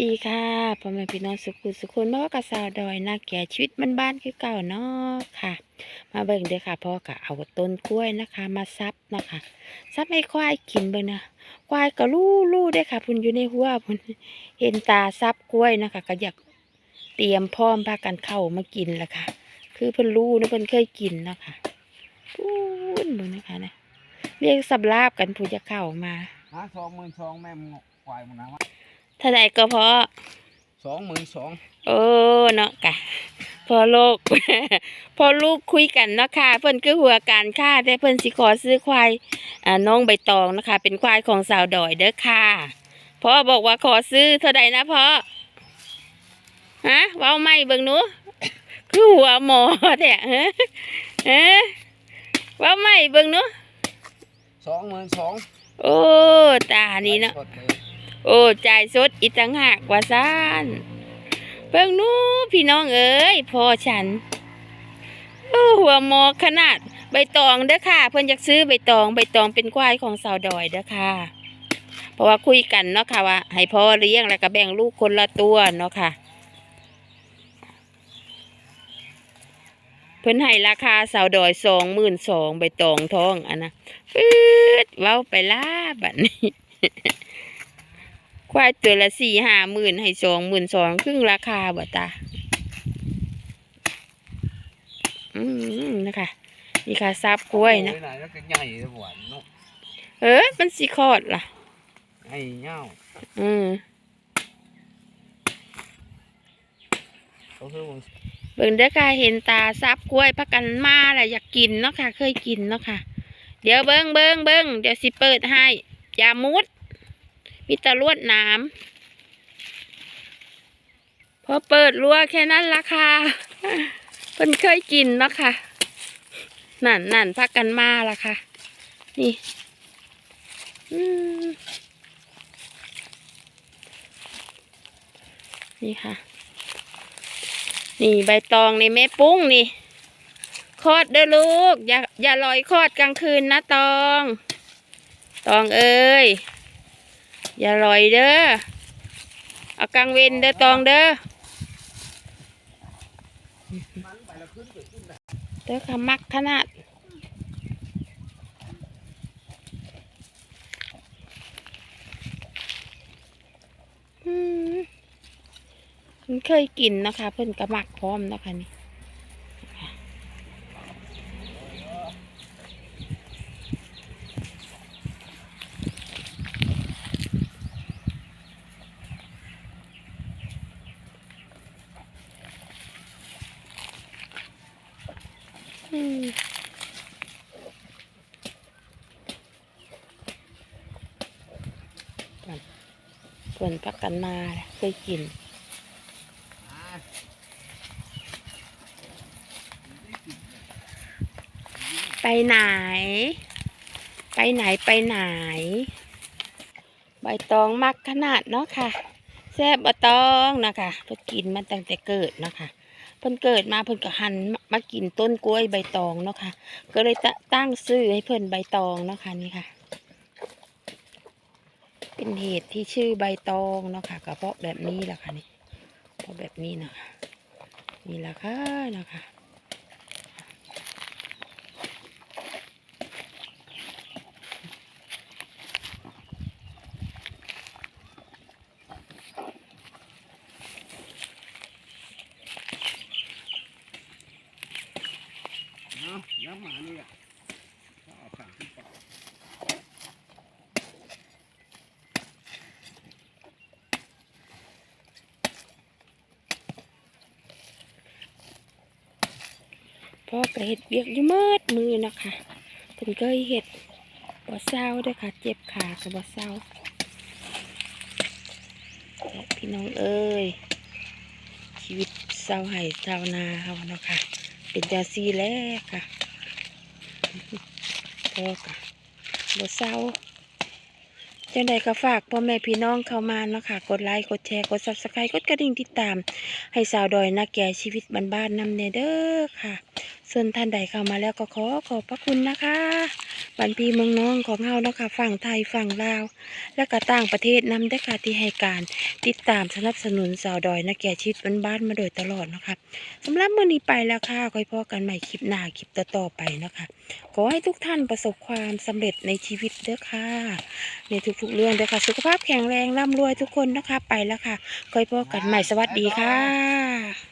ดีค่ะพ่อแม่พี่น้องสุขุสุขคนมาว่ากระสาวดอยนาแก่ชีวิตมันบ้านคือเก่าเนาะค่ะ มาเบิ่งเด้อค่ะพ่อก็เอาต้นกล้วยนะคะ มาซับนะคะซับให้ควายกินเบิ่งนะควายก็ลู่ลู่ได้ค่ะ พุ่นอยู่ในหัวพุ่นเห็นตาซับกล้วยนะคะ ก็อยากเตรียมพร้อมพากันเข้ามากินละค่ะ คือเพิ่นรู้นะเพิ่นเคยกินเนาะค่ะพูนเบิ่งนะคะนะเรียกสับลาบกันผู้จะเข้ามาหาสองหมื่นสองแม่งควายมึงนะ เท่าใดก็พอสองหมื่นสองโอ้เนาะกะพอโลก พอลูกคุยกันเนาะค่ะ เพิ่นคือหัวการค่าแต่เพิ่นสิขอซื้อควายอ่าน้องใบตองนะคะ เป็นควายของสาวดอยเด้อค่ะพ่อบอกว่าขอซื้อเท่าใดนะพ่อฮะเว้าไม่เบิ่งหนูคือหัวหมอแต่ฮะฮะเว้าไม่เบิ่งหนูสองหมื่นสองโอ้ตานี่เนาะสดเลย โอ้จ่ายสดอีต่างหากว่าซ่านเบิ่งนู้พี่น้องเอ้ยพอฉันโอ้หัวหมอขนาดใบตองเด้อค่ะ เพิ่นอยากซื้อใบตองใบตองเป็นควายของสาวดอยเด้อค่ะ เพราะว่าคุยกันเนาะค่ะว่าให้พ่อเลี้ยงแล้วก็แบ่งลูกคนละตัวเนาะค่ะ เพิ่นให้ราคาสาวดอยสองหมื่นสองใบตองทองอันนะปื๊ดเว้าไปล่าบัดนี้ ควายตัวละสี่ห้าหมื่นให้สองหมื่นสองครึ่งราคาบ่ตา อืมนะคะนี่ค่ะซับกล้วยนะ โอ้ไหนแล้วก็ใหญ่เลยหวานเนาะเออมันสีคอดล่ะให้เง่าอืมเขาคือมึงเบิ่งเด้อค่ะเห็นตาซับกล้วยพักกันมาแหละอยากกินเนาะค่ะ เคยกินเนาะค่ะ เดี๋ยวเบิ่งเบิ่งเบิ่งเดี๋ยวสิเปิดให้อย่ามุด มีแตะลวดน้ำพอเปิดรั้วแค่นั้นละค่ะเพิ่นเคยกินเนาะค่ะ นั่นนั่นพักกันมาละค่ะ นี่นี่ค่ะ นี่ใบตองในแม่ปุ้งนี่คลอดเด้อลูก อย่าอย่าลอยคลอดกลางคืนนะตอง ตองเอ้ย อย่าลอยเด้อเอากลางเวนเด้อตองเด้อเด้อค่ะมักขนาดมเพิ่นเคยกินนะคะ เพิ่นกระมักพร้อมนะคะนี่ อืมเพิ่นพักกันมาเคยกินไปไหน ไปไหนไปไหน ใบตองมักขนาดเนาะค่ะ แซ่บใบตองนะคะเพิ่กินมาตั้งแต่เกิดเนาะค่ะ เพิ่นเกิดมาเพิ่นก็หันมากินต้นกล้วยใบตองเนาะค่ะ ก็เลยต,ตั้งชื่อให้เพิ่นใบตองเนาะค่ะนี่ค่ะ เป็นเหตุที่ชื่อใบตองเนาะค่ะก็เพราะแบบนี้แหละค่ะนี่เพราะแบบนี้เนาะคะนี่แหละค่ะเนาะค่ะ เนาะย้ำหมานี่อะเอาสามสิบบาท พ่อก็เห็ดเบียกอยู่มืดมือนะคะเพิ่นเคยเห็ดบ่เศร้าด้วยค่ะ เจ็บขากับบ่เศร้าและพี่น้องเอ้ยชีวิตเศร้าไห้เศร้านาเฮาเนาะค่ะ เป็นจาซีแล้วค่ะพ่อก็บ่เศร้า ยังใดก็ฝากพ่อแม่พี่น้องเข้ามาเนาะค่ะ กดไลค์ กดแชร์ กดซับสไครต์กดกระดิ่งติดตาม ให้สาวดอยนักแก่ชีวิตบ้านๆนำเนเด้อค่ะ ส่วนท่านใดเข้ามาแล้วก็ขอขอบพระคุณนะคะ บันพีเมืองน้องของเฮาเนาะค่ะฝั่งไทยฝั่งลาว และก็ต่างประเทศนำเด้ค่ะที่ให้การติดตามสนับสนุนสาวดอยนักแก่ชีวิตบ้านๆมาโดยตลอดเนาะค่ะสำหรับมื้อนี้ไปแล้วค่ะค่อยพอกันใหม่คลิปหน้าคลิปต่อๆไปเนาะคะขอให้ทุกท่านประสบความสำเร็จในชีวิตเด้อค่ะ ในทุกๆเรื่องเด้อค่ะ สุขภาพแข็งแรงร่ำรวยทุกคนนะคะไปแล้วค่ะค่อยพบกันใหม่สวัสดีค่ะ